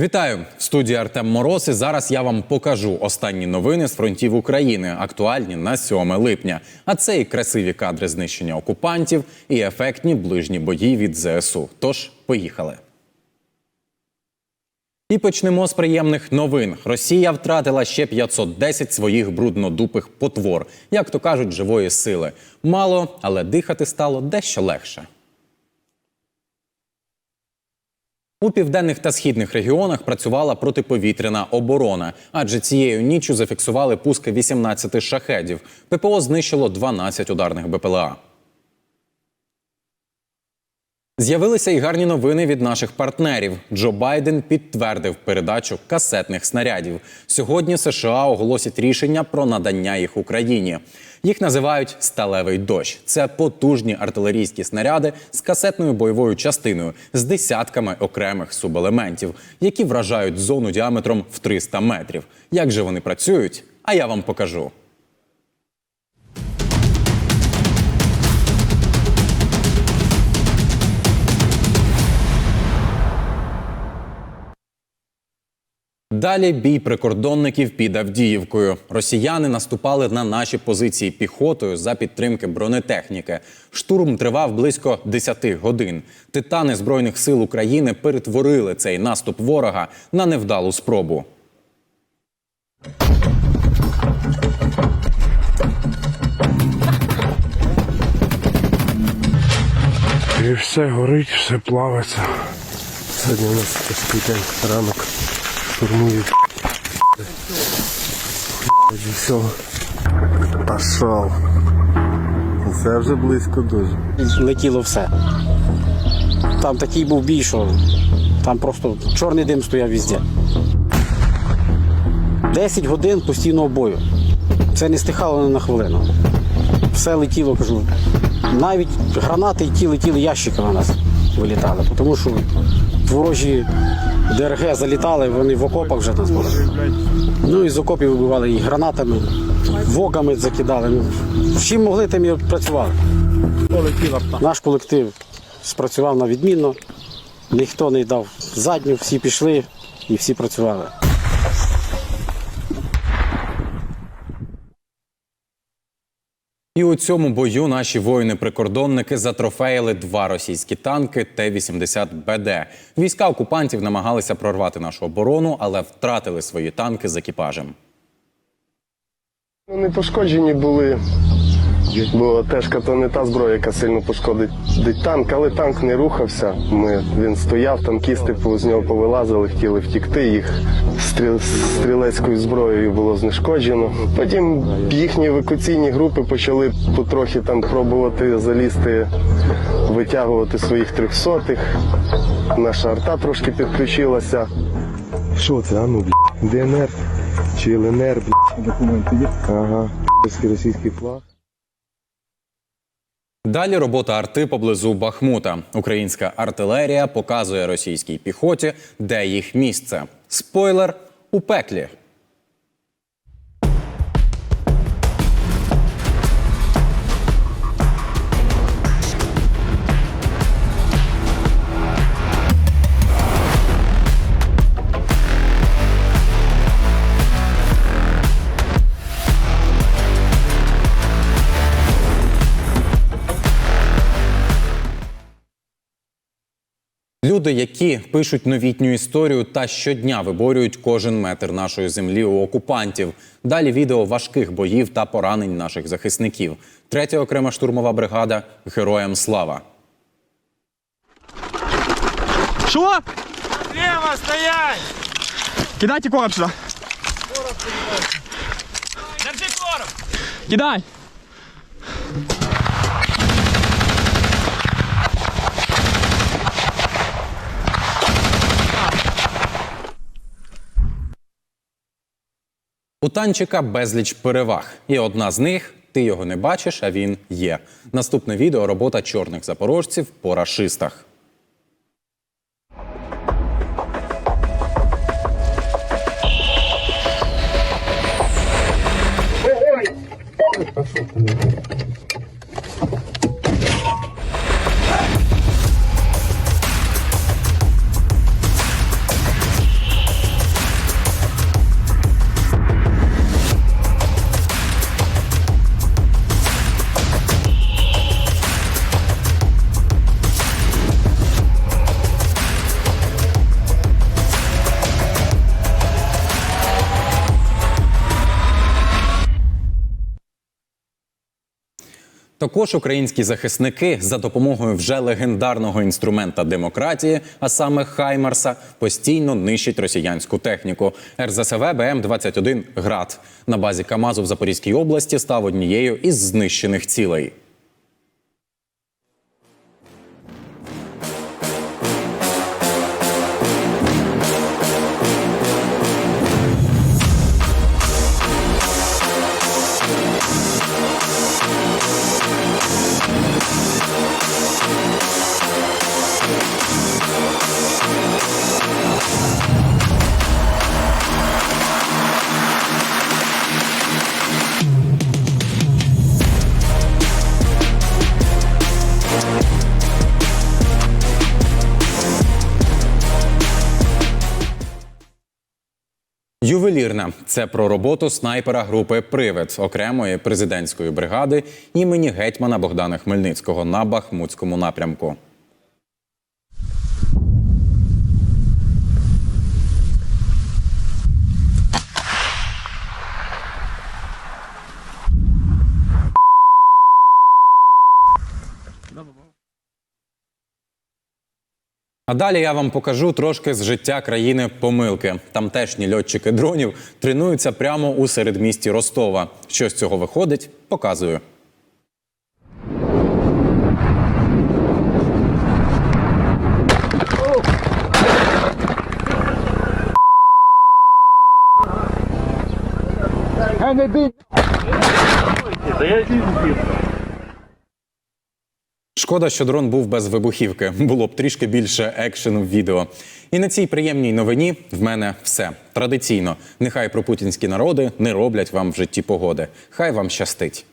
Вітаю в студії Артем Мороз. І зараз я вам покажу останні новини з фронтів України, актуальні на 7 липня. А це і красиві кадри знищення окупантів, і ефектні ближні бої від ЗСУ. Тож поїхали. І почнемо з приємних новин. Росія втратила ще 510 своїх бруднодупих потвор, як то кажуть, живої сили. Мало, але дихати стало дещо легше. У південних та східних регіонах працювала протиповітряна оборона, адже цією ніччю зафіксували пуски 18 шахедів. ППО знищило 12 ударних БПЛА. З'явилися й гарні новини від наших партнерів. Джо Байден підтвердив передачу касетних снарядів. Сьогодні США оголосять рішення про надання їх Україні. Їх називають сталевий дощ. Це потужні артилерійські снаряди з касетною бойовою частиною з десятками окремих субелементів, які вражають зону діаметром в 300 метрів. Як же вони працюють? А я вам покажу. Далі бій прикордонників під Авдіївкою. Росіяни наступали на наші позиції піхотою за підтримки бронетехніки. Штурм тривав близько 10 годин. Титани збройних сил України перетворили цей наступ ворога на невдалу спробу. І все горить, все плавиться. Сьогодні у нас тяжкий день, ранок штурмують. Все. Пішов. Це вже близько дуже. летіло все. Там такий був бій, що там просто чорний дим стояв везде. 10 годин постійного бою. Це не стихало ні на хвилину. Все летіло, кажу. Навіть гранати і ті летіли ящики на нас вилітали, тому що ворожі ДРГ залітали, вони в окопах вже нас були. Ну і з окопів вибивали і гранатами, вогами закидали. Ну, чим могли, тим і працювали. Наш колектив спрацював на відмінно, ніхто не дав задню, всі пішли і всі працювали. І у цьому бою наші воїни-прикордонники затрофеїли два російські танки Т-80 БД. Війська окупантів намагалися прорвати нашу оборону, але втратили свої танки з екіпажем. Вони пошкоджені були, бо тежка то не та зброя, яка сильно пошкодить танк, але танк не рухався. Ми, він стояв, танкісти з нього повилазили, хотіли втікти. Їх стріл, стрілецькою зброєю було знешкоджено. Потім їхні евакуаційні групи почали потрохи там пробувати залізти, витягувати своїх трьохсотих. Наша арта трошки підключилася. Що це? А ну, блядь? ДНР чи ЛНР, блядь? Документи є? Ага, російський флаг. Далі робота арти поблизу Бахмута. Українська артилерія показує російській піхоті, де їх місце. Спойлер у пеклі. Люди, які пишуть новітню історію та щодня виборюють кожен метр нашої землі у окупантів. Далі відео важких боїв та поранень наших захисників. Третя окрема штурмова бригада героям слава. Що? Слева стоять! Кидайте короб сюди. Держи короб! Кидай. Танчика безліч переваг, і одна з них ти його не бачиш, а він є. Наступне відео робота чорних запорожців по рашистах. Також українські захисники за допомогою вже легендарного інструмента демократії, а саме Хаймарса, постійно нищать росіянську техніку. РЗСВ БМ-21 «Град» на базі Камазу в Запорізькій області став однією із знищених цілей. Ювелірна це про роботу снайпера групи Привид окремої президентської бригади імені гетьмана Богдана Хмельницького на Бахмутському напрямку. А далі я вам покажу трошки з життя країни помилки. Тамтешні льотчики дронів тренуються прямо у середмісті Ростова. Що з цього виходить, показую. Шкода, що дрон був без вибухівки. Було б трішки більше екшену в відео. І на цій приємній новині в мене все традиційно. Нехай пропутінські народи не роблять вам в житті погоди. Хай вам щастить.